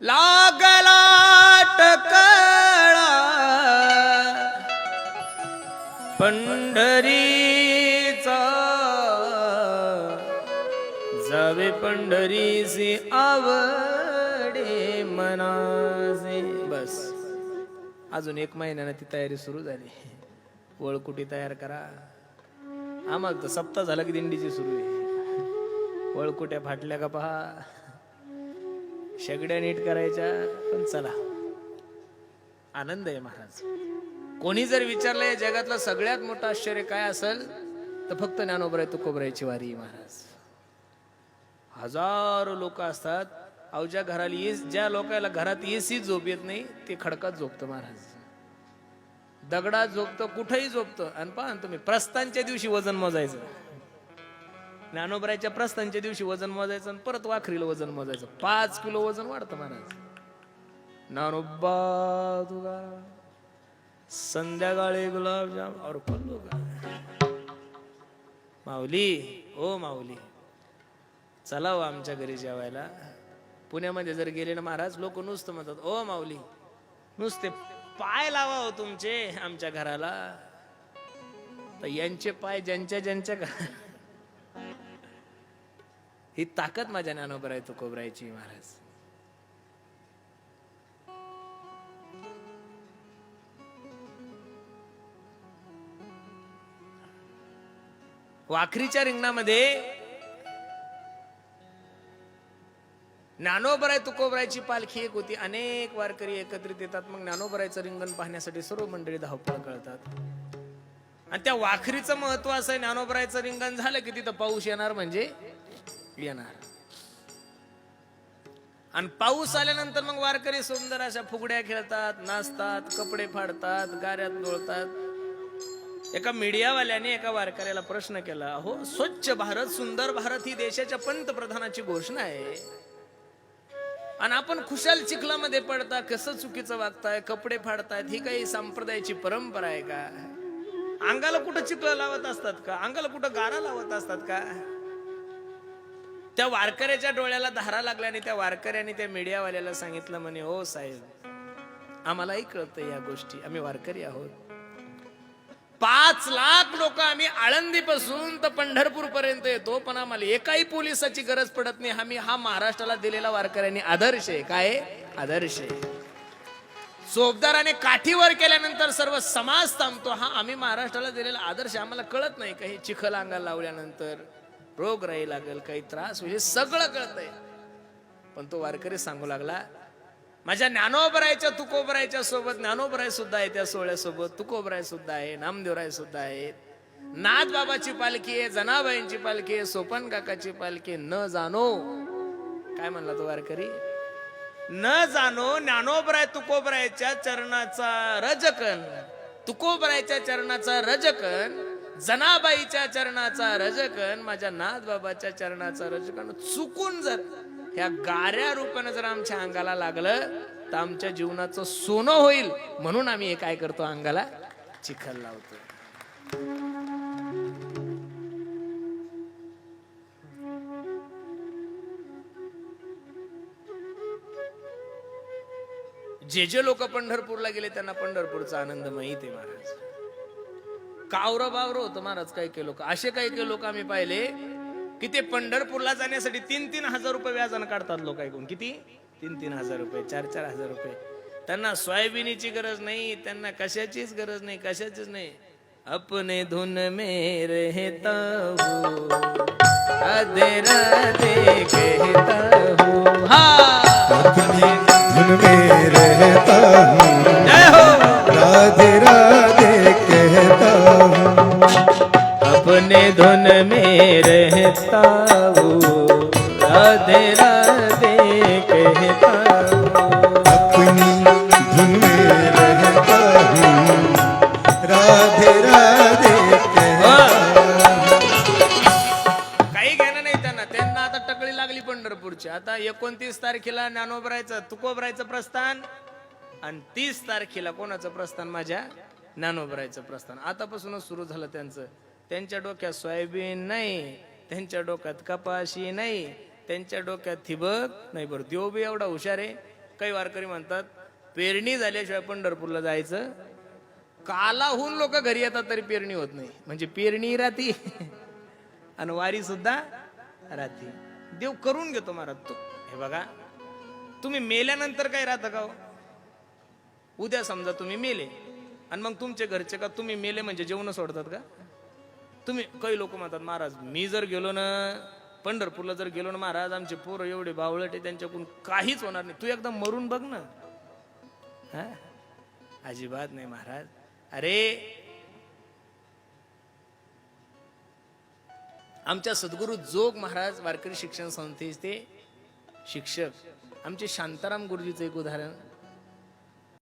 लागला टकळा पंढरीचा जावे पंढरीचे आवडे मनाचे. बस. अजून एक महिन्यानं ती तयारी सुरू झाली. वळकुटी तयार करा. आम्हाला तर सप्ताह झाला की दिंडीची सुरू आहे. वळकुट्या फाटल्या का पहा. शेगड्या नीट करायच्या पण चला. आनंद आहे महाराज. कोणी जर विचारलं या जगातलं सगळ्यात मोठं आश्चर्य काय असेल तर फक्त ज्ञानोबराय तुकोबरायची वारी आहे महाराज. हजारो लोक असतात. अवज्या घराला येस ज्या लोकांना घरात एसी झोप येत नाही ते खडकात झोपतं महाराज. दगडात झोपतं कुठेही झोपतं. आणि पहा तुम्ही प्रस्थानच्या दिवशी वजन मोजायचं. ज्ञानोबरायच्या प्रस्थानच्या दिवशी वजन मोजायचं आणि परत वाखरीला वजन मोजायचं. पाच किलो वजन वाढतं महाराज ज्ञानोबा तुला संध्याकाळी गुलाबजाम और पल्लू का? माऊली ओ माऊली. चला हो आमच्या घरी जेवायला. पुण्यामध्ये जर गेले ना महाराज लोक नुसतं म्हणतात ओ माऊली नुसते पाय लावा हो तुमचे आमच्या घराला. तर यांचे पाय ज्यांच्या ज्यांच्या घरा ही ताकद माझ्या ज्ञानोबर आहे तुकोबरायची महाराज. वाखरीच्या रिंगणामध्ये ज्ञानोबराय तुकोबरायची पालखी एक होती. अनेक वारकरी एकत्रित येतात. मग ज्ञानोबरायचं रिंगण पाहण्यासाठी सर्व मंडळी धावपळ कळतात आणि त्या वाखरीचं महत्त्व असं ज्ञानोबरायचं रिंगण झालं की तिथं पाऊस येणार म्हणजे येणार. आणि पाऊस आल्यानंतर मग वारकरी सुंदर अशा फुगड्या खेळतात नाचतात कपडे फाडतात गाऱ्यात डोळतात. एका मीडियावाल्याने एका वारकऱ्याला प्रश्न केला हो स्वच्छ भारत सुंदर भारत ही देशाच्या पंतप्रधानाची घोषणा आहे. आणि आपण खुशाल चिखलामध्ये पडता कसं चुकीचं वागताय कपडे फाडतायत ही काही संप्रदायाची परंपरा आहे का? अंगाला कुठं चिखल लावत असतात का? अंगाला कुठं गारा लावत असतात का? त्या वारकऱ्याच्या डोळ्याला धारा लागल्या आणि त्या वारकऱ्याने त्या मीडियावाल्याला सांगितलं म्हणे हो साहेब आम्हालाही कळतं या गोष्टी. आम्ही वारकरी आहोत. पाच लाख लोक आम्ही आळंदीपासून तर पंढरपूर पर्यंत येतो पण आम्हाला एकाही पोलिसाची गरज पडत नाही. आम्ही हा महाराष्ट्राला दिलेला वारकऱ्यांनी आदर्श आहे. काय? आदर्श आहे. चोपदाराने काठीवर केल्यानंतर सर्व समाज थांबतो. हा आम्ही महाराष्ट्राला दिलेला आदर्श आम्हाला कळत नाही काही चिखल अंगाला लावल्यानंतर? रोग राही लागेल काही त्रास होईल हे सगळं कळतंय. पण तो वारकरी सांगू लागला माझ्या ज्ञानोबरायच्या तुकोबरायच्या सोबत ज्ञानोबराय सुद्धा आहे त्या सोहळ्यासोबत तुकोबराय सुद्धा आहे नामदेवराय सुद्धा आहेत नाथ बाबाची पालखी आहे जनाबाईंची पालखी आहे सोपन काकाची पालखी न जाणो. काय म्हणला तो वारकरी? न जाणो ज्ञानोबराय तुकोबरायच्या चरणाचा रजकन तुकोबरायच्या चरणाचा रजकन जनाबाईच्या चरणाचा रजकन माझ्या नाथ बाबाच्या चरणाचा रजकन चुकून जर ह्या गाऱ्या रूपानं जर आमच्या अंगाला लागलं तर आमच्या जीवनाचं सोनं होईल. म्हणून आम्ही हे काय करतो? अंगाला चिखल लावतो. जे जे लोक पंढरपूरला गेले त्यांना पंढरपूरचा आनंद माहीत आहे महाराज. कावरं बावरं होतं महाराज काही काही लोक. असे काही काही लोक आम्ही पाहिले की ते पंढरपूरला जाण्यासाठी तीन तीन हजार रुपये व्याजानं काढतात लोक ऐकून. किती? तीन तीन हजार रुपये चार चार हजार रुपये. त्यांना सोयाबिनीची गरज नाही त्यांना कशाचीच गरज नाही कशाचीच नाही. अपने धुन में रहता हूँ राधे राधे कहता हूँ. हाँ! धुन में में रहता हूँ राधे राधे कहता हूँ अपनी धुन में रहता हूँ राधे राधे कहता काही घेणं नाही त्यांना. त्यांना आता टकळी लागली पंढरपूरची. आता एकोणतीस तारखेला ज्ञानोबरायचं तुकोबरायचं प्रस्थान आणि तीस तारखेला कोणाचं प्रस्थान? माझ्या ज्ञानोबरायचं प्रस्थान. आतापासूनच सुरू झालं त्यांचं. त्यांच्या डोक्यात सोयाबीन नाही त्यांच्या डोक्यात कपाशी नाही त्यांच्या डोक्यात थिबक नाही. बरं देव बी एवढा हुशार आहे. काही वारकरी म्हणतात पेरणी झाल्याशिवाय पंढरपूरला जायचं? कालाहून लोक घरी येतात तरी पेरणी होत नाही. म्हणजे पेरणी राहती आणि वारी सुद्धा राहती देव करून घेतो महाराज. तो हे बघा तुम्ही मेल्यानंतर काय राहतं का हो? उद्या समजा तुम्ही मेले आणि मग तुमचे घरचे का तुम्ही मेले म्हणजे जेवण सोडतात का? तुम्ही काही लोक म्हणतात महाराज मी जर गेलो ना पंढरपूरला जर गेलो ना महाराज आमचे पोरं एवढे बावळटे आहे त्यांच्याकडून काहीच होणार नाही. तू एकदा मरून बघ ना. हा? अजिबात नाही महाराज. अरे आमच्या सद्गुरू जोग महाराज वारकरी शिक्षण संस्थेचे शिक्षक आमचे शांताराम गुरुजीचं एक उदाहरण.